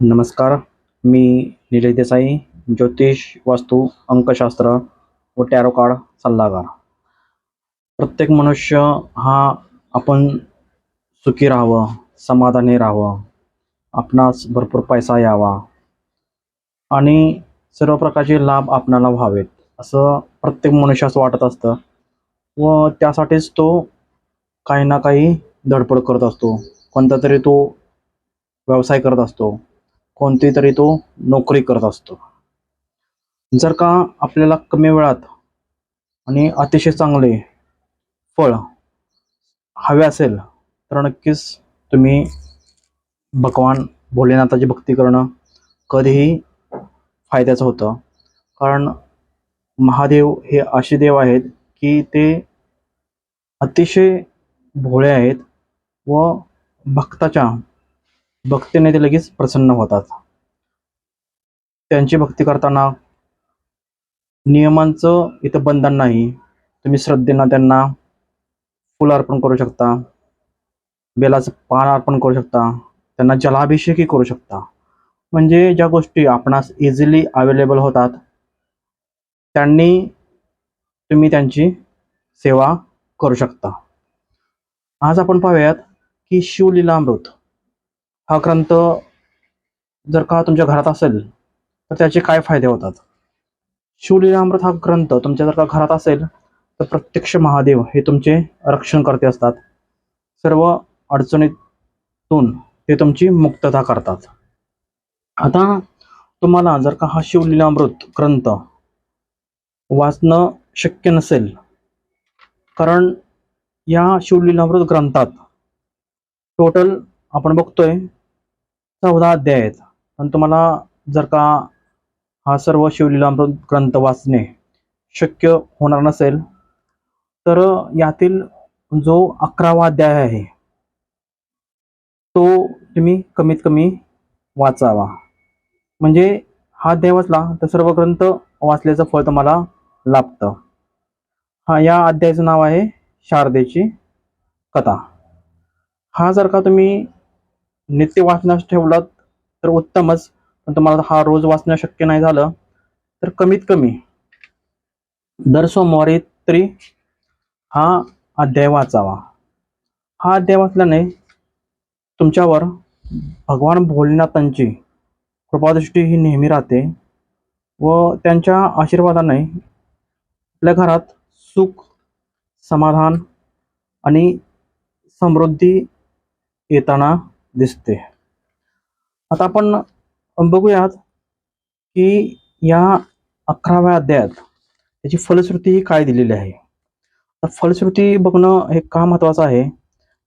नमस्कार मी निलय देसाई ज्योतिष वास्तू अंकशास्त्र व टॅरो कार्ड सल्लागार. प्रत्येक मनुष्य हा आपण सुखी राहावं समाधानी राहावं आपणास भरपूर पैसा यावा आणि सर्व प्रकारचे लाभ आपणाला व्हावेत असं प्रत्येक मनुष्यास वाटत असतं व त्यासाठीच तो काही ना काही धडपड करत असतो. कोणता तरी तो व्यवसाय करत असतो. कोणती तरी तो नोकरी करत असतो. जर का आपल्याला कमी वेळात आणि अतिशय चांगले फळ हवे असेल तर नक्कीच तुम्ही भगवान भोलेनाथाची भक्ती करणं कधीही फायद्याचं होतं. कारण महादेव हे असे देव आहेत की ते अतिशय भोळे आहेत व भक्ताच्या भक्तीने ते लगेच प्रसन्न होतात. त्यांची भक्ती करताना नियमांचं इथं बंधन नाही. तुम्ही श्रद्धेनं त्यांना फुल अर्पण करू शकता. बेलाचं पान अर्पण करू शकता. त्यांना जलाभिषेकही करू शकता. म्हणजे ज्या गोष्टी आपणास इझिली अवेलेबल होतात त्यांनी तुम्ही त्यांची सेवा करू शकता. आज आपण पाहूयात की शिवलीलामृत हा ग्रंथ जर का तुमच्या घरात असेल तर त्याचे काय फायदे होतात? शिवलीलामृत हा ग्रंथ तुमच्या जर का घरात असेल तर प्रत्यक्ष महादेव हे तुमचे रक्षण करते असतात. सर्व अडचणीतून ते तुमची मुक्तता करतात. आता तुम्हाला जर का हा शिवलीलामृत ग्रंथ वाचणं शक्य नसेल कारण या शिवलीलामृत ग्रंथात टोटल आपण बघतोय चौदा अध्याय आहेत. पण तुम्हाला जर का हा सर्व शिवलीलामृत ग्रंथ वाचणे शक्य होणार नसेल तर यातील जो अकरावा अध्याय आहे तो तुम्ही कमीत कमी वाचावा. म्हणजे हा अध्याय वाचला तर सर्व ग्रंथ वाचल्याचं फळ तुम्हाला लाभतं. हा या अध्यायाचं नाव आहे शारदेची कथा. हा जर का तुम्ही नित्य वाचण्यास ठेवलात तर उत्तमच. पण तुम्हाला हा रोज वाचणं शक्य नाही झालं तर कमीत कमी दर सोमवारी तरी हा अध्याय वाचावा. हा अध्याय वाचल्याने तुमच्यावर भगवान भोलेनाथांची कृपादृष्टी ही नेहमी राहते व त्यांच्या आशीर्वादाने आपल्या घरात सुख समाधान आणि समृद्धी येताना दिसते. आता आपण बघूयात की या अकराव्या अध्यायात त्याची फलश्रुती ही काय दिलेली आहे. तर फलश्रुती बघणं हे का महत्वाचं आहे?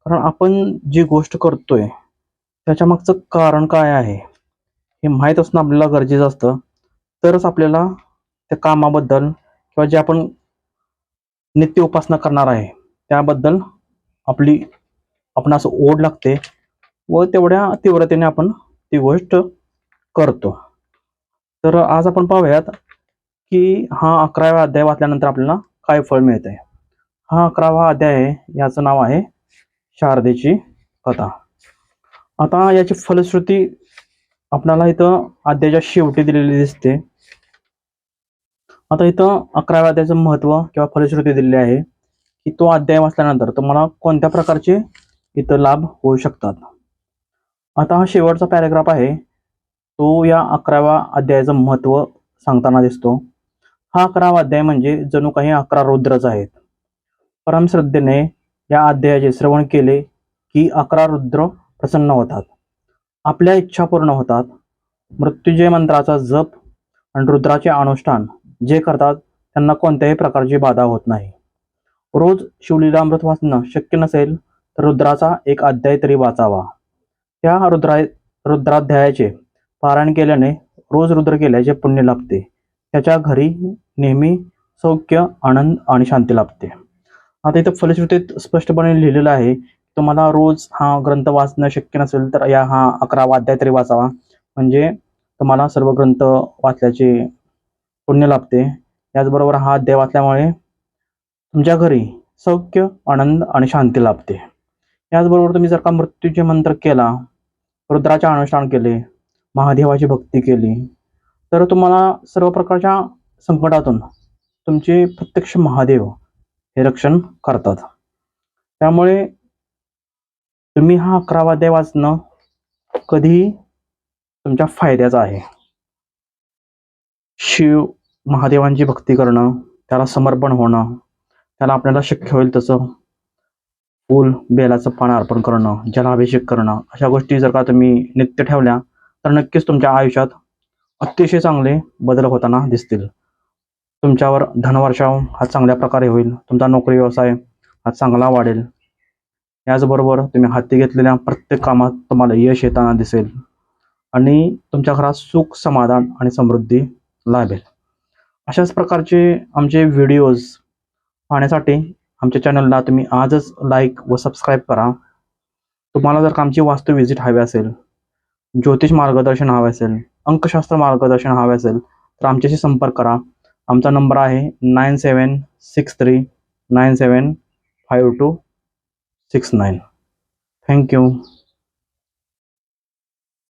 कारण आपण जी गोष्ट करतोय त्याच्या मागचं कारण काय आहे? हे माहीत असणं आपल्याला गरजेचं असतं. तरच आपल्याला त्या कामाबद्दल किंवा जे आपण नित्य उपासना करणार आहे त्याबद्दल आपली आपण असं ओढ लागते. व तेवढ्या तीव्रतेने आपण ती गोष्ट करतो. तर आज आपण पाहूयात की हा अकरावा अध्याय वाचल्यानंतर आपल्याला काय फळ मिळत आहे हा अकरावा अध्याय आहे याचं नाव आहे शारदेची कथा. आता याची फलश्रुती आपल्याला इथं अध्यायाच्या शेवटी दिलेली दिसते. आता इथं अकराव्या अध्यायाचं महत्त्व किंवा फलश्रुती दिलेली आहे की तो अध्याय वाचल्यानंतर तुम्हाला कोणत्या प्रकारचे इथं लाभ होऊ शकतात? आता हा शेवटचा पॅराग्राफ आहे. तो या अकराव्या अध्यायाचं महत्त्व सांगताना दिसतो. हा अकरावा अध्याय म्हणजे जणू काही अकरा रुद्रच आहेत. परमश्रद्धेने या अध्यायाचे श्रवण केले की अकरा रुद्र प्रसन्न होतात. आपल्या इच्छा पूर्ण होतात. मृत्युजय मंत्राचा जप आणि रुद्राचे अनुष्ठान जे करतात त्यांना कोणत्याही प्रकारची बाधा होत नाही. रोज शिवलीलामृत वाचणं शक्य नसेल तर रुद्राचा एक अध्याय तरी वाचावा. या रुद्रा रुद्राध्यायाचे पारायण केल्याने रोज रुद्र केल्याचे पुण्य लाभते. त्याच्या घरी नेहमी सौख्य आनंद आणि शांती लाभते. आता इथं फलश्रुतीत स्पष्टपणे लिहिलेलं आहे तुम्हाला रोज हा ग्रंथ वाचणं शक्य नसेल तर या हा अकरावा अध्याय तरी वाचावा. म्हणजे तुम्हाला सर्व ग्रंथ वाचल्याचे पुण्य लाभते. याचबरोबर हा अध्याय वाचल्यामुळे तुमच्या घरी सौख्य आनंद आणि शांती लाभते. याचबरोबर तुम्ही जर का मृत्यूचे मंत्र केला रुद्राचे अनुष्ठान केले महादेवाची भक्ती केली. तर तुम्हाला सर्व प्रकारच्या संकटातून तुमचे प्रत्यक्ष महादेव हे रक्षण करतात. त्यामुळे तुम्ही हा अकरावा देव वाचणं कधीही तुमच्या फायद्याचं आहे. शिव महादेवांची भक्ती करणं त्याला समर्पण होणं त्याला आपल्याला शक्य होईल तसं फूल बेलाचं पान अर्पण करणं जलाभिषेक करणं अशा गोष्टी जर का तुम्ही नित्य ठेवल्या तर नक्कीच तुमच्या आयुष्यात अतिशय चांगले बदल होताना दिसतील. तुमच्यावर धनवर्षाव हा चांगल्या प्रकारे होईल. तुमचा नोकरी व्यवसाय हा चांगला वाढेल. याचबरोबर तुम्ही हाती घेतलेल्या प्रत्येक कामात तुम्हाला यश येताना दिसेल आणि तुमच्या घरात सुख समाधान आणि समृद्धी लाभेल. अशाच प्रकारचे आमचे व्हिडिओज पाहण्यासाठी आमच्या चॅनलला तुम्ही आजच लाईक व सबस्क्राईब करा. तुम्हाला जर आमची वास्तू व्हिजिट हवी असेल ज्योतिष मार्गदर्शन हवे असेल अंकशास्त्र मार्गदर्शन हवे असेल तर आमच्याशी संपर्क करा. आमचा नंबर आहे nine seven six three nine seven five two six nine thank you